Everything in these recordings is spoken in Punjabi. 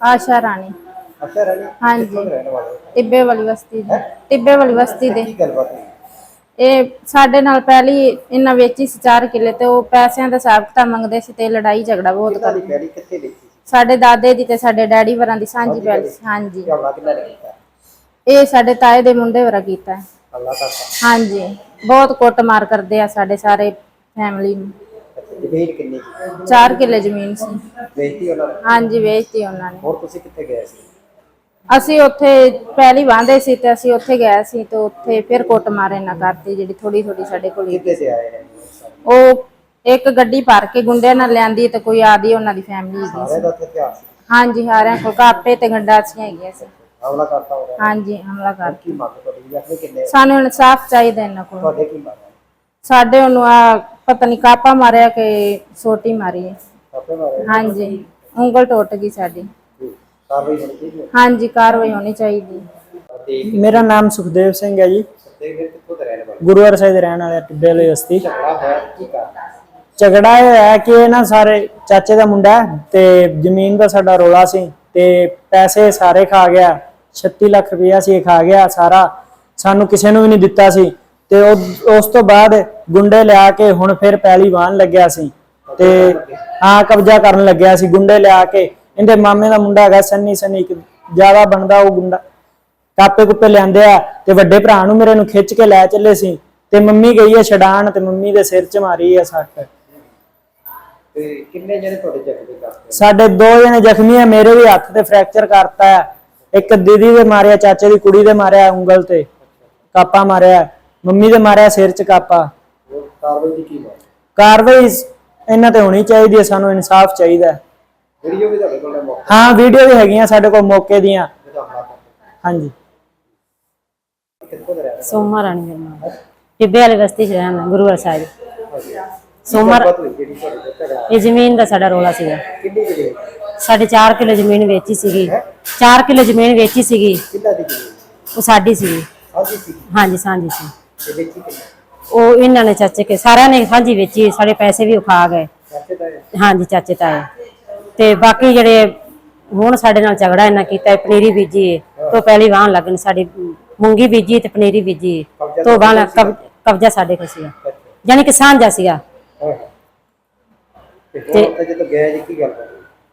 ਆਸ਼ਾ ਰਾਣੀ। ਅੱਛਾ ਰਾਣੀ ਹਾਂਜੀ। ਦੇ? ਟਿੱਬੇ ਵਾਲੀ ਬਸਤੀ ਦੇ ਟਿੱਬੇ ਵਾਲੀ ਬਸਤੀ ਦੇ। ਕੀ ਗੱਲਬਾਤ ਹੋਈ? ਇਹ ਸਾਡੇ ਨਾਲ ਪਹਿਲੀ ਇਹਨਾਂ ਵੇਚੀ ਸੀ 4 ਕਿੱਲੇ ਤੇ ਉਹ ਪੈਸਿਆਂ ਦਾ ਹਿਸਾਬ ਕਿਤਾਬ ਮੰਗਦੇ ਸੀ ਤੇ ਲੜਾਈ ਝਗੜਾ ਬਹੁਤ ਦੀ ਕਰਦੇ ਕਿੱਥੇ ਸੀ? ਸਾਡੇ ਦਾਦੇ ਦੀ ਤੇ ਸਾਡੇ ਡੈਡੀ ਵਰਾਂ ਦੀ ਸਾਂਝੀ ਪੈਲੀ ਸੀ ਹਾਂਜੀ। ਕਿੰਨਾ ਕੀਤਾ? ਇਹ ਸਾਡੇ ਤਾਏ ਦੇ ਮੁੰਡੇ ਵਰਾ ਕੀਤਾ ਹੈ। ਅੱਲਾਹ ਕਰਤਾ ਹਾਂਜੀ। ਬਹੁਤ ਕੁੱਟਮਾਰ ਕਰਦੇ ਆ ਸਾਡੇ ਸਾਰੇ ਫੈਮਿਲੀ ਨੂੰ। ਜ਼ਮੀਨ ਕਿੰਨੀ? ਸੀ 4 ਕਿੱਲੇ ਜ਼ਮੀਨ ਸੀ। ਵੇਚਤੀ ਉਹਨਾਂ ਨੇ? ਹਾਂਜੀ ਵੇਚਤੀ ਉਹਨਾਂ ਨੇ। ਹੋਰ ਤੁਸੀਂ ਕਿੱਥੇ ਗਏ ਸੀ? ਅਸੀਂ ਉੱਥੇ ਪਹਿਲੀ ਵਾਂਦੇ ਸੀ ਤੇ ਅਸੀਂ ਉੱਥੇ ਗਏ ਸੀ ਤੇ ਉੱਥੇ ਫਿਰ ਕੁੱਟਮਾਰ ਇਹਨਾਂ ਕਰਤੀ ਜਿਹੜੀ ਥੋੜੀ ਥੋੜੀ ਸਾਡੇ ਕੋਲ ਹੀ ਕਿੱਥੇ ਸੇ ਆਏ ਨੇ? ਉਹ ਇੱਕ ਗੱਡੀ ਭਰ ਕੇ ਗੁੰਡਿਆਂ ਨਾਲ ਲਿਆਂਦੀ ਤੇ ਕੋਈ ਆਦੀ ਉਹਨਾਂ ਦੀ ਫੈਮਿਲੀ ਦਾ ਉੱਥੇ ਇਤਿਹਾਸ ਸੀ? ਹਾਂਜੀ ਸਾਰਿਆਂ ਕੋਲ ਕਾਪੇ ਤੇ ਗੰਡਾਸੀਆਂ ਹੈਗੀਆਂ ਸੀ। ਹਮਲਾ ਕਰਤਾ ਹੋਗਾ ਹਾਂਜੀ ਹਮਲਾ ਕਰ ਕੀ ਮੰਗ ਤੁਹਾਡੀ? ਜ਼ਖਮੀ ਕਿੰਨੇ? ਸਾਨੂੰ ਇਨਸਾਫ ਚਾਹੀਦਾ ਇਹਨਾਂ ਕੋਲ। ਤੁਹਾਡੇ ਕੀ ਮੰਗ ਹੈ? ਸਾਡੇ ਉਹਨੂੰ ਆ ਪਤਾ ਨਹੀਂ ਕਾਪਾ ਮਾਰਿਆ ਕਿ ਸੋਟੀ ਮਾਰੀ ਹੈ। ਆਪੇ ਮਾਰੇ ਹਾਂਜੀ ਉਂਗਲ ਟੁੱਟ ਗਈ ਸਾਡੀ। ਜੀ, ਕਾਰਵਾਈ ਹੋਣੀ ਚਾਹੀਦੀ ਹੈ? ਹਾਂਜੀ ਕਾਰਵਾਈ ਹੋਣੀ ਚਾਹੀਦੀ। ਤੇ ਮੇਰਾ ਨਾਮ ਸੁਖਦੇਵ ਸਿੰਘ ਹੈ ਜੀ। ਸੱਤੇ ਵੀਰ ਕਿੱਥੋਂ ਦੇ ਰਹਿਣ ਵਾਲੇ? ਗੁਰੂਵਾਰ ਸਾਹਿਬ ਦੇ ਰਹਿਣ ਵਾਲੇ ਟਿੱਬੇ ਵਾਲੀ ਬਸਤੀ। ਝਗੜਾ ਹੋਇਆ ਕੀ ਕਾਰਨ? ਝਗੜਾ ਇਹ ਹੈ ਕਿ ਇਹ ਨਾ ਸਾਰੇ ਚਾਚੇ ਦਾ ਮੁੰਡਾ ਹੈ ਤੇ ਜ਼ਮੀਨ ਦਾ ਸਾਡਾ ਰੋਲਾ ਸੀ ਤੇ ਪੈਸੇ ਸਾਰੇ ਖਾ ਗਿਆ 36 ਲੱਖ ਰੁਪਇਆ ਸੀ ਇਹ ਖਾ ਗਿਆ ਸਾਰਾ। ਸਾਨੂੰ ਕਿਸੇ ਨੂੰ ਵੀ ਨਹੀਂ ਦਿੱਤਾ ਸੀ। ਤੇ ਉਹ- ਉਸ ਤੋਂ ਬਾਅਦ ਗੁੰਡੇ ਲਿਆ ਕੇ ਹੁਣ ਫਿਰ ਪੈਲੀ ਵਾਹਣ ਲੱਗਿਆ ਸੀ। ਤੇ ਹਾਂ ਕਬਜ਼ਾ ਕਰਨ ਲੱਗਿਆ ਸੀ ਗੁੰਡੇ ਲਿਆ ਕੇ। ਇਹਦੇ ਮਾਮੇ ਦਾ ਮੁੰਡਾ ਹੈਗਾ ਸੰਨੀ ਸੰਨੀ ਇੱਕ ਜ਼ਿਆਦਾ ਬਣਦਾ ਉਹ ਗੁੰਡਾ। ਕਾਪੇ ਕੁੱਪੇ ਲਿਆਂਦੇ ਆ ਤੇ ਵੱਡੇ ਭਰਾ ਨੂੰ ਮੇਰੇ ਨੂੰ ਖਿੱਚ ਕੇ ਲੈ ਚੱਲੇ ਸੀ। ਤੇ ਮੰਮੀ ਗਈ ਹੈ ਛਡਾਣ ਤੇ ਮੰਮੀ ਦੇ ਸਿਰ 'ਚ ਮਾਰੀ ਆ ਸੱਟ। ਤੇ ਕਿੰਨੇ ਜਣੇ ਤੁਹਾਡੇ ਜ਼ਖਮੀ ਕਰਤੇ ਸਾਡੇ ਦੋ ਜਣੇ ਜ਼ਖਮੀ ਆ ਮੇਰੇ ਵੀ ਹੱਥ ਤੇ ਫ੍ਰੈਕਚਰ ਕਰਤਾ ਹੈ ਇੱਕ ਦੀਦੀ ਦੇ ਮਾਰਿਆ ਚਾਚੇ ਦੀ ਕੁੜੀ ਦੇ ਮਾਰਿਆ ਉਂਗਲ ਤੇ। ਕਾਪਾ ਮਾਰਿਆ। ਮੰਮੀ ਦੇ ਮਾਰਿਆ ਸਿਰ 'ਚ ਕਾਪਾ। ਹੋਰ ਕਾਰਵਾਈ ਦੀ ਕੀ ਮੰਗ ਕਾਰਵਾਈ ਸ- ਇਹਨਾਂ ਤੇ ਹੋਣੀ ਚਾਹੀਦੀ ਹੈ ਸਾਨੂੰ ਇਨਸਾਫ ਚਾਹੀਦਾ ਹੈ। ਵੀਡੀਓ ਵੀ ਤੁਹਾਡੇ ਕੋਲ ਹੈ ਮੌਕੇ ਹਾਂ ਵੀਡੀਓ ਵੀ ਹੈਗੀਆਂ ਸਾਡੇ ਕੋਲ ਮੌਕੇ ਦੀਆਂ। ਤੇ ਹਮਲਾ ਕਰਤਾ ਹਾਂਜੀ। ਕਿੱਥੋਂ ਦੇ ਰਹਿਣ ਵਾਲੇ ਸੋਮਾ ਰਾਣੀ ਮੇਰਾ ਨਾਮ ਟਿੱਬੇ ਵਾਲੀ ਬਸਤੀ ਚ ਰਹਿਣਾ ਗੁਰੂਵਾਰ ਸਾਹਿਬ ਸੋਮਾ ਗੱਲਬਾਤ ਹੋਈ ਜਿਹੜੀ ਤੁਹਾਡੇ ਕੋਲ ਝਗੜਾ ਇਹ ਜ਼ਮੀਨ ਦਾ ਸਾਡਾ ਰੋਲਾ ਸੀਗਾ। ਕਿੰਨੀ ਜ਼ਮੀਨ? ਸਾਡੇ 4 ਕਿਲੋ ਜ਼ਮੀਨ ਵੇਚੀ ਸੀਗੀ। 4 ਕਿਲੋ ਜ਼ਮੀਨ ਵੇਚੀ ਸੀਗੀ। ਕਿੰਨਾ ਦੀ ਉਹ ਸਾਡੀ ਸੀਗੀ। ਹਾਂਜੀ ਸੀ ਹਾਂਜੀ ਸਾਂਝੀ ਸੀ। ਤੇ ਵੇਚੀ ਕਿੰਨਾ? ਉਹ ਇਹਨਾਂ ਨੇ ਚਾਚੇ ਕੇ ਸਾਰਿਆਂ ਨੇ ਸਾਂਝੀ ਵੇਚੀ ਸਾਡੇ ਪੈਸੇ ਵੀ ਉਹ ਖਾ ਗਏ। ਚਾਚੇ ਦਾ ਹੈ? ਹਾਂਜੀ ਚਾਚੇ ਤਾਏ। ਤੇ ਬਾਕੀ ਜਿਹੜੇ ਹੁਣ ਸਾਡੇ ਨਾਲ ਝਗੜਾ ਇਹਨਾਂ ਕੀਤਾ ਹੈ, ਪਨੀਰੀ ਬੀਜੀ ਹੈ। ਤੋਂ ਪਹਿਲੀ ਵਾਹਣ ਲੱਗਣ ਸਾਡੀ ਮੂੰਗੀ ਬੀਜੀ ਤੇ ਪਨੀਰੀ ਬੀਜੀ ਤੋਂ ਵਾਹਣ ਕਬ- ਕਬਜ਼ਾ ਸਾਡੇ ਕੋਲ ਸੀਗਾ। ਯਾਨੀ ਕਿ ਸਾਂਝਾ ਸੀਗਾ। ਹਾਂ। ਤੇ ਹੁਣ ਉੱਥੇ ਜਦੋਂ ਗਏ ਜੀ ਕੀ ਗੱਲ ਹੋਈ?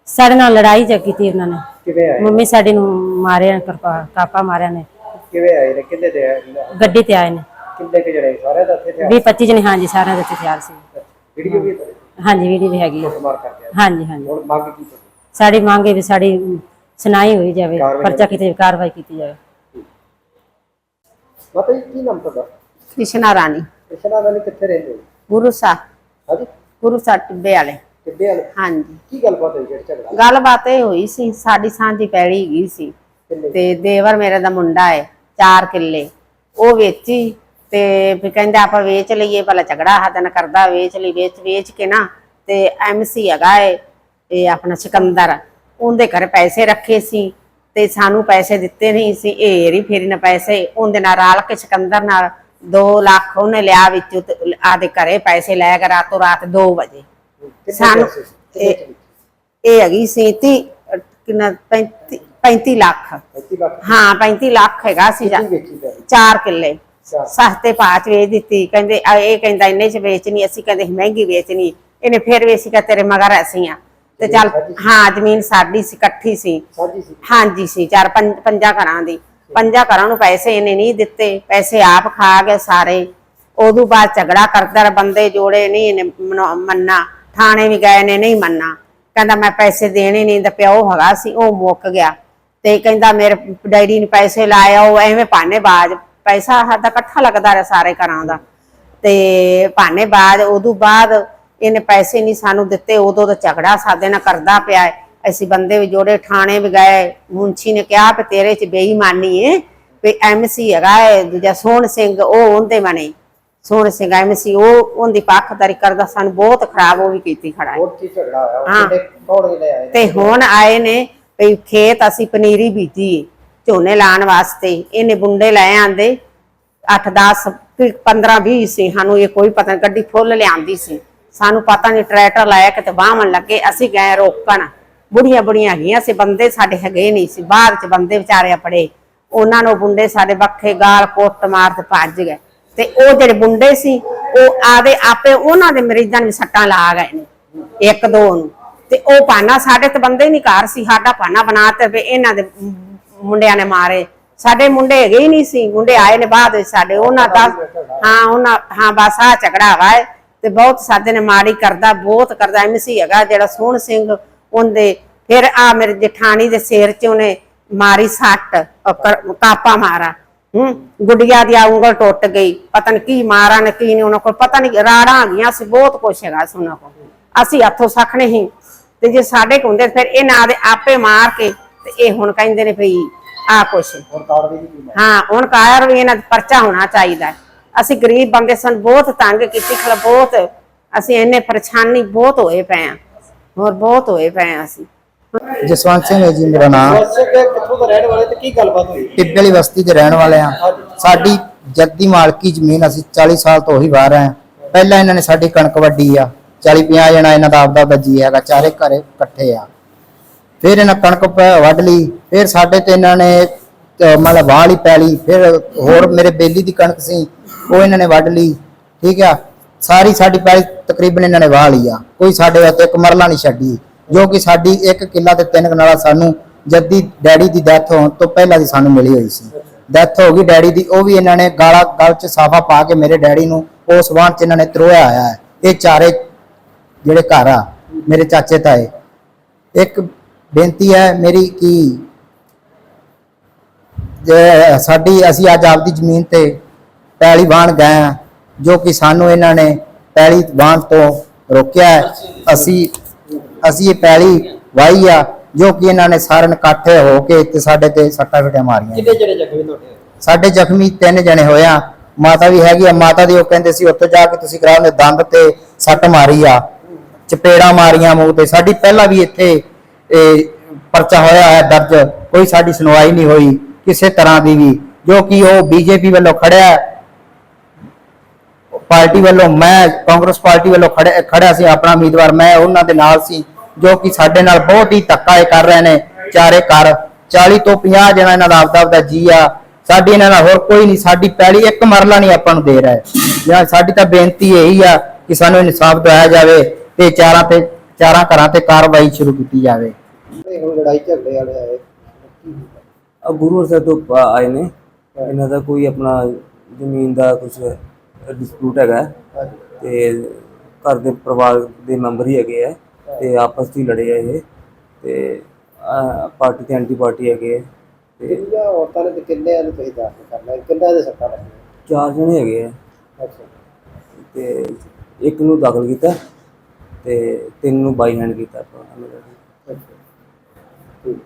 ਸਾਡੇ ਨਾਲ ਲੜਾਈ ਜ ਕੀਤੀ ਉਹਨਾਂ ਨੇ। ਕਿਵੇਂ ਆਏ? ਮੰਮੀ ਸਾਡੀ ਨੂੰ ਮਾਰਿਆ ਕਿਰਪਾ ਕਾਪਾ ਮਾਰਿਆ ਨੇ। ਕਿਵੇਂ ਆਏ ਨੇ? ਕਿੰਨੇ ਦੇ ਆਏ ਨੇ? ਗੱਡੀ ਤੇ ਆਏ ਨੇ। ਕਿੰਨੇ ਕੁ ਜਣੇ ਸਾਰੇ ਦਾ ਇੱਥੇ ਤੇ 20 25 ਜਣੇ ਹਾਂਜੀ ਸਾਰਿਆਂ ਦੇ ਇੱਥੇ ਤਿਆਰ ਸੀ। ਵੀਡੀਓ ਵੀ ਹਾਂਜੀ ਵੀਡੀਓ ਵੀ ਹੈਗੀ ਆ। ਮਾਰ ਹਾਂਜੀ ਹਾਂਜੀ। ਹੁਣ ਮੰਗ ਕੀ ਤੁਹਾਡੀ? ਸਾਡੀ ਮੰਗ ਹੈ ਵੀ ਸਾਡੀ ਸੁਣਾਈ ਹੋਈ ਜਾਵੇ ਕਾਰਵਾਈ ਪਰਚਾ ਕੀਤੀ ਕਾਰਵਾਈ ਕੀਤੀ ਜਾਵੇ। ਮਾਤਾ ਜੀ ਕੀ ਨਾਮ ਤੁਹਾਡਾ? ਕ੍ਰਿਸ਼ਨਾ ਰਾਣੀ। ਕ੍ਰਿਸ਼ਨਾ ਵਾਲੇ ਕਿੱਥੇ ਰਹਿੰਦੇ ਹੋ? ਗੁਰੂ ਸਾਹਿਬ ਹਾਂਜੀ। ਗੁਰੂ ਸਾਹਿਬ ਟਿੱਬੇ ਵਾਲੇ। ਕਿੱਡੇ ਵਾਲੇ? ਹਾਂਜੀ। ਕੀ ਗੱਲਬਾਤ ਹੋਈ ਜਿਹੜੀ ਝਗੜਾ? ਗੱਲਬਾਤ ਇਹ ਹੋਈ ਸੀ ਸਾਡੀ ਸਾਂਝੀ ਪੈੜੀ ਹੈਗੀ ਸੀ। ਕਿੰਨੇ ਤੇ ਦੇਵਰ ਮੇਰੇ ਦਾ ਮੁੰਡਾ ਹੈ 4 ਕਿੱਲੇ। ਉਹ ਵੇਚੀ ਤੇ ਫਿਰ ਕਹਿੰਦਾ ਆਪਾਂ ਵੇਚ ਲਈਏ ਭਲਾ ਝਗੜਾ ਹਦਨ ਕਰਦਾ ਵੇਚ ਲਈ ਵੇਚ ਵੇਚ ਕੇ ਨਾ ਤੇ ਐਮਸੀ ਹੈਗਾ ਏ ਇਹ ਆਪਣਾ ਸਿਕੰਦਰ ਉਹਦੇ ਘਰ ਪੈਸੇ ਰੱਖੇ ਸੀ ਤੇ ਸਾਨੂੰ ਪੈਸੇ ਦਿੱਤੇ ਨਹੀਂ ਸੀ ਇਹ ਏਰੀ ਫੇਰੀ ਨਾ ਪੈਸੇ ਉਹਦੇ ਨਾਲ ਰਲ ਕੇ ਸਿਕੰਦਰ ਨਾਲ 2 ਲੱਖ ਉਹਨੇ ਲਿਆ ਵਿੱਚੋਂ ਆਦੇ ਘਰੇ ਪੈਸੇ ਲੈ ਕੇ ਰਾਤੋਂ ਰਾਤ 2 ਵਜੇ। ਸਾਨੂੰ ਇਹ ਹੈਗੀ ਸੀ ਤੀ ਕਿੰਨਾ 35 35 ਲੱਖ। 35 ਲੱਖ? ਹਾਂ 35 ਲੱਖ ਹੈਗਾ ਸੀ ਕੀ ਵੇਚੀ ਪੈ 4 ਕਿੱਲੇ। ਸਸਤੇ ਭਾਅ ਚ ਵੇਚ ਦਿੱਤੀ ਕਹਿੰਦੇ ਆ ਇਹ ਕਹਿੰਦਾ ਇੰਨੇ ਚ ਵੇਚਣੀ ਅਸੀਂ ਕਹਿੰਦੇ ਮਹਿੰਗੀ ਵੇਚਣੀ ਇਹਨੇ ਫਿਰ ਵੇਚੀ ਕਿ ਤੇਰੇ ਮਗਰ ਅਸੀਂ ਆ। ਤੇ ਚੱਲ ਹਾਂ ਜ਼ਮੀਨ ਸਾਡੀ ਸੀ ਇਕੱਠੀ ਸੀ। ਹਾਂਜੀ ਸੀ ਚਾਰ ਪੰਜ ਪੰਜਾਂ ਘਰਾਂ ਦੀ। ਪੰਜਾਂ ਘਰਾਂ ਨੂੰ ਪੈਸੇ ਇਹਨੇ ਨਹੀਂ ਦਿੱਤੇ ਪੈਸੇ ਆਪ ਖਾ ਗਏ ਸਾਰੇ। ਉਦੋਂ ਬਾਅਦ ਝਗੜਾ ਕਰਦਾ ਬੰਦੇ ਜੋੜੇ ਨਹੀਂ ਇਹਨੇ ਮਨੋ- ਥਾਣੇ ਵੀ ਗਏ ਨੇ ਨਹੀਂ ਮੰਨਾ ਕਹਿੰਦਾ ਮੈਂ ਪੈਸੇ ਦੇਣੇ ਨਹੀਂ ਦਾ ਪਿਓ ਹੈਗਾ ਸੀ ਉਹ ਮੁੱਕ ਗਿਆ। ਤੇ ਕਹਿੰਦਾ ਮੇਰੇ ਡੈਡੀ ਨੇ ਪੈਸੇ ਲਾਇਆ ਉਹ ਐਵੇਂ ਭਾਨੇ ਬਾਜ ਪੈਸਾ ਸਾਡਾ ਇਕੱਠਾ ਲੱਗਦਾ ਰਿਹਾ ਸਾਰੇ ਘਰਾਂ ਦਾ। ਤੇ ਭਾਨੇ ਬਾਜ ਉਦੋਂ ਬਾਅਦ ਇਹਨੇ ਪੈਸੇ ਨਹੀਂ ਸਾਨੂੰ ਦਿੱਤੇ ਉਦੋਂ ਤਾਂ ਝਗੜਾ ਸਾਡੇ ਨਾਲ ਕਰਦਾ ਪਿਆ ਹੈ। ਅਸੀਂ ਬੰਦੇ ਵੀ ਜੋੜੇ ਥਾਣੇ ਵੀ ਗਏ ਮੁੰਸ਼ੀ ਨੇ ਕਿਹਾ ਵੀ ਤੇਰੇ ਚ ਬੇਈਮਾਨੀ ਏ ਵੀ ਐਮਸੀ ਹੈਗਾ ਹੈ ਦੂਜਾ ਸੋਹਣ ਸਿੰਘ ਉਹ ਉਹਦੇ ਬਣੇ ਸੋਹਣ ਸਿੰਘ ਐਮਸੀ ਉਹ ਉਹਦੀ ਪੱਖਦਾਰੀ ਕਰਦਾ ਸਾਨੂੰ ਬਹੁਤ ਖਰਾਬ ਉਹ ਵੀ ਕੀਤੀ ਖੜਾ ਹੈ। ਕੀ ਹਾਂ। ਤੇ ਹੁਣ ਆਏ ਨੇ ਵੀ ਖੇਤ ਅਸੀਂ ਪਨੀਰੀ ਬੀਜੀ ਏ, ਝੋਨੇ ਲਾਉਣ ਵਾਸਤੇ। ਇਹਨੇ ਬੁੰਡੇ ਲੈ ਆਂਦੇ। 8 10 15 20 ਸੀ। ਸਾਨੂੰ ਇਹ ਕੋਈ ਪਤਾ ਨੀ, ਗੱਡੀ ਫੁੱਲ ਲਿਆਂਦੀ ਸੀ। ਸਾਨੂੰ ਪਤਾ ਨਹੀਂ ਟਰੈਕਟਰ ਲਾਇਆ ਕਿਤੇ ਬਾਹਮਣ ਲੱਗੇ। ਅਸੀਂ ਗਏ ਰੋਕਣ। ਬੁੜੀਆਂ ਬੁੜੀਆਂ ਹੈਗੀਆਂ ਸੀ। ਬੰਦੇ ਸਾਡੇ ਹੈਗੇ ਨਹੀਂ ਸੀ। ਬਾਅਦ ਚ ਬੰਦੇ ਵਿਚਾਰੇ ਆਪਣੇ ਉਹਨਾਂ ਨੂੰ ਬੁੰਡੇ ਸਾਡੇ ਬੱਖੇ ਗਾਲ ਕੁੱਟ ਮਾਰ ਤੇ ਭੱਜ ਗਏ। ਤੇ ਉਹ ਜਿਹੜੇ ਬੁੰਡੇ ਸੀ ਉਹ ਆਦੇ ਆਪੇ ਉਹਨਾਂ ਦੇ ਮਰੀਜ਼ਾਂ ਨੂੰ ਸੱਟਾਂ ਲਾ ਗਏ ਨੇ। ਇੱਕ ਦੋ ਨੂੰ। ਤੇ ਉਹ ਪਾਣਾ ਸਾਡੇ ਤੇ ਬੰਦੇ ਹੀ ਨਹੀਂ ਘਰ ਸੀ। ਸਾਡਾ ਪਾਣਾ ਬਣਾ ਤੇ ਇਹਨਾਂ ਦੇ ਮੁੰਡਿਆਂ ਨੇ ਮਾਰੇ। ਸਾਡੇ ਮੁੰਡੇ ਹੈਗੇ ਹੀ ਨਹੀਂ ਸੀ। ਮੁੰਡੇ ਆਏ ਨੇ ਬਾਅਦ ਵਿੱਚ ਸਾਡੇ ਉਹਨਾਂ ਦਾ ਹਾਂ ਉਹਨਾਂ ਹਾਂ ਬਸ ਆ ਝਗੜਾ ਵਾ ਤੇ ਬਹੁਤ ਸਾਡੇ ਨੇ ਮਾੜੀ ਕਰਦਾ ਬਹੁਤ ਕਰਦਾ। ਐਮਸੀ ਹੈਗਾ ਜਿਹੜਾ ਸੋਹਣ ਸਿੰਘ ਉਹਦੇ ਫਿਰ ਆ ਮੇਰੇ ਜਠਾਣੀ ਦੇ ਸਿਰ 'ਚ ਉਹਨੇ ਮਾਰੀ ਸੱਟ ਕਾਪਾ ਮਾਰਾ। ਹੂੰ ਗੁੱਡੀਆਂ ਦੀ ਉਂਗਲ ਟੁੱਟ ਗਈ। ਪਤਾ ਨਹੀਂ ਕੀ ਮਾਰਾ ਨੇ ਕੀ ਨਹੀਂ ਉਹਨਾਂ ਕੋਲ ਪਤਾ ਨਹੀਂ ਰਾੜਾਂ ਆ ਗਈਆਂ ਸੀ ਬਹੁਤ ਕੁਛ ਹੈਗਾ ਸੀ ਉਹਨਾਂ ਕੋਲ। ਅਸੀਂ ਹੱਥੋਂ ਸਖਣੇ ਹੀ ਤੇ ਜੇ ਸਾਡੇ ਕੋਲ ਹੁੰਦੇ ਫਿਰ ਇਹ ਨਾ ਦੇ ਆਪੇ ਮਾਰ ਕੇ ਤੇ ਇਹ ਹੁਣ ਕਹਿੰਦੇ ਨੇ ਭਈ ਆ ਕੁਛ। ਹਾਂ। ਹੁਣ ਕਾਇਰ ਵੀ ਇਹਨਾਂ ਦਾ ਪਰਚਾ ਹੋਣਾ ਚਾਹੀਦਾ ਹੈ। ਅਸੀਂ ਗਰੀਬ ਬੰਦੇ ਸਨ ਬਹੁਤ ਤੰਗ ਕੀਤੀ ਖਲ ਬਹੁਤ ਅਸੀਂ ਇੰਨੇ ਪਰੇਸ਼ਾਨੀ ਬਹੁਤ ਹੋਏ ਪਏ ਆ ਹੋਰ ਬਹੁਤ ਹੋਏ ਪਏ ਆ ਅਸੀਂ। ਜਸਵੰਤ ਸਿੰਘ ਹੈ ਜੀ ਮੇਰਾ ਨਾਮ। ਕਿੱਥੋਂ ਦੇ ਰਹਿਣ ਵਾਲੇ ਤੇ ਕੀ ਗੱਲਬਾਤ ਹੋਈ? ਟਿੱਬੇ ਵਾਲੀ ਬਸਤੀ ਦੇ ਰਹਿਣ ਵਾਲੇ ਆ ਸਾਡੀ ਜੱਦੀ ਮਾਲਕੀ ਜ਼ਮੀਨ ਅਸੀਂ 40 ਸਾਲ ਤੋਂ ਉਹੀ ਵਾਰ ਆ ਪਹਿਲਾਂ ਇਹਨਾਂ ਨੇ ਸਾਡੀ ਕਣਕ ਵੱਢੀ ਆ 40 50 ਜਣਾ ਇਹਨਾਂ ਦਾ ਆਪਦਾ ਆਪਦਾ ਜੀ ਹੈਗਾ ਚਾਰੇ ਘਰੇ ਇਕੱਠੇ ਆ। ਫਿਰ ਇਹਨਾਂ ਕਣਕ ਪ- ਵੱਢ ਲਈ, ਫਿਰ ਸਾਡੇ ਤੇ ਇਹਨਾਂ ਨੇ, ਅਹ, ਮਤਲਬ ਵਾਹ ਲਈ ਪੈਲੀ ਫਿਰ ਹੋਰ ਮੇਰੇ ਬੇਲੀ ਦੀ ਕਣਕ ਸੀ, ਉਹ ਇਹਨਾਂ ਨੇ ਵੱਢ ਲਈ, ਠੀਕ ਆ? ਸਾਰੀ ਸਾਡੀ ਪੈਲੀ ਤਕਰੀਬਨ ਇਹਨਾਂ ਨੇ ਵਾਹ ਲਈ ਆ, ਕੋਈ ਸਾਡੇ ਵਾਸਤੇ ਇੱਕ ਮਰਲਾ ਨਹੀਂ ਛੱਡੀ, ਜੋ ਕਿ ਸਾਡੀ ਇੱਕ ਕਿੱਲਾ ਤੇ ਤਿੰਨ ਕਨਾਲਾ ਸਾਨੂੰ ਜੱਦੀ ਡੈਡੀ ਦੀ ਡੈਥ ਹੋਣ ਤੋਂ ਪਹਿਲਾਂ ਦੀ ਸਾਨੂੰ ਮਿਲੀ ਹੋਈ ਸੀ। ਡੈਥ ਹੋ ਗਈ ਡੈਡੀ ਦੀ, ਉਹ ਵੀ ਇਹਨਾਂ ਨੇ ਗਾਲਾ, ਗਲ ਚ ਸਾਫਾ ਪਾ ਕੇ ਮੇਰੇ ਡੈਡੀ ਨੂੰ ਉਸ ਵਾਹਨ ਚ ਇਹਨਾਂ ਨੇ ਤਰੋਇਆ ਆਇਆ ਹੈ। ਇਹ ਚਾਰੇ ਜਿਹੜੇ ਘਰ ਆ, ਮੇਰੇ ਚਾਚੇ ਤਾਏ, ਇੱਕ ਬੇਨਤੀ ਹੈ ਮੇਰੀ ਕਿ ਜੇ ਸਾਡੀ ਅਸੀਂ ਅੱਜ ਆਪਦੀ ਜ਼ਮੀਨ ਤੇ ਪੈਲੀ ਵਾਹਣ ਗਏ ਆ ਜੋ ਕਿ ਸਾਨੂੰ ਇਹਨਾਂ ਨੇ ਪੈਲੀ ਵਾਹਣ ਤੋਂ ਰੋਕਿਆ ਅਸੀਂ ਅਸੀਂ ਇਹ ਪੈਲੀ ਵਾਹੀ ਆ ਜੋ ਕਿ ਇਹਨਾਂ ਨੇ ਸਾਰਿਆਂ ਨੇ ਇਕੱਠੇ ਹੋ ਕੇ ਤੇ ਸਾਡੇ ਤੇ ਸੱਟਾਂ ਫਟਿਆ ਮਾਰੀਆਂ। ਕਿੰਨੇ ਜਿਹੜੇ ਜ਼ਖਮੀ ਤੁਹਾਡੇ? ਸਾਡੇ ਜ਼ਖਮੀ ਤਿੰਨ ਜਣੇ ਹੋਏ ਆ। ਮਾਤਾ ਵੀ ਹੈਗੀ ਆ ਮਾਤਾ ਦੀ ਉਹ ਕਹਿੰਦੇ ਸੀ ਉੱਥੇ ਜਾ ਕੇ ਤੁਸੀਂ ਕਰਾਉਂਦੇ ਦੰਦ ਤੇ ਸੱਟ ਮਾਰੀ ਆ ਚਪੇੜਾ ਮਾਰੀਆਂ ਮੂੰਹ ਤੇ। ਸਾਡੀ ਪਹਿਲਾਂ ਵੀ ਇੱਥੇ ਇਹ, ਪਰਚਾ ਹੋਇਆ ਹੈ ਦਰਜ ਕੋਈ ਸਾਡੀ ਸੁਣਵਾਈ ਨਹੀਂ ਹੋਈ ਕਿਸੇ ਤਰ੍ਹਾਂ ਦੀ ਵੀ ਜੋ ਕਿ ਉਹ ਬੀਜੇਪੀ ਵੱਲੋਂ ਖੜਿਆ ਪਾਰਟੀ ਵੱਲੋਂ ਮੈਂ ਕਾਂਗਰਸ ਪਾਰਟੀ ਵੱਲੋਂ ਖੜਿਆ ਖੜਿਆ ਸੀ ਆਪਣਾ ਉਮੀਦਵਾਰ ਮੈਂ ਉਹਨਾਂ ਦੇ ਨਾਲ ਸੀ ਜੋ ਕਿ ਸਾਡੇ ਨਾਲ ਬਹੁਤ ਹੀ ਧੱਕਾ ਇਹ ਕਰ ਰਹੇ ਨੇ ਚਾਰੇ ਘਰ 40 ਤੋਂ 50 ਜਣਾ ਇਹਨਾਂ ਦਾ ਆਪਦਾ ਆਪਦਾ ਜੀ ਆ ਸਾਡੀ ਇਹਨਾਂ ਨਾਲ ਹੋਰ ਕੋਈ ਨਹੀਂ ਸਾਡੀ ਪਹਿਲੀ ਇੱਕ ਮਰਲਾ ਨਹੀਂ ਆਪਾਂ ਨੂੰ ਦੇ ਰਿਹਾ। ਜਾਂ ਸਾਡੀ ਤਾਂ ਬੇਨਤੀ ਇਹੀ ਆ ਕਿ ਸਾਨੂੰ ਇਨਸਾਫ ਦਿਵਾਇਆ ਜਾਵੇ ਤੇ ਚਾਰਾਂ ਤੇ ਚਾਰਾਂ ਘਰਾਂ ਤੇ ਕਾਰਵਾਈ ਸ਼ੁਰੂ ਕੀਤੀ ਜਾਵੇ। ਇਹ ਹੁਣ ਲੜਾਈ ਝਗੜੇ ਵਾਲੇ ਆਏ। ਆ ਗੁਰੂ ਸਾਹਿਬ ਤੋਂ ਪ- ਆਏ ਨੇ। ਇਹਨਾਂ ਦਾ ਕੋਈ ਆਪਣਾ ਜ਼ਮੀਨ ਦਾ ਕੁਝ ਡਿਸਪਿਊਟ ਹੈਗਾ। ਹੈ ਹਾਂਜੀ। ਤੇ ਘਰ ਦੇ ਪਰਿਵਾਰ ਦੇ ਮੈਂਬਰ ਹੀ ਹੈਗੇ ਆ ਤੇ ਆਪਸ 'ਚ ਹੀ ਲੜੇ ਆ ਇਹ। ਤੇ ਪਾਰਟੀ ਤੇ ਐਂਟੀ ਪਾਰਟੀ ਹੈਗੇ ਆ। ਤੇ ਕਿੰਨੀਆਂ ਔਰਤਾਂ ਨੇ ਤੇ ਕਿੰਨੇ ਨੂੰ ਤੁਸੀਂ ਦੱਸ ਕਰਨਾ ਕਿੰਨਾ ਦੇ ਸੱਟਾਂ ਲੱਗੀਆਂ? ਚਾਰ ਜਣੇ ਹੈਗੇ ਆ। ਅੱਛਾ। ਤੇ ਇੱਕ ਨੂੰ ਦਾਖਲ ਕੀਤਾ। ਤੇ ਤਿੰਨ ਨੂੰ ਬਾਈ ਹੈਂਡ ਕੀਤਾ ਆਪਾਂ ਅੱਛਾ ਠੀਕ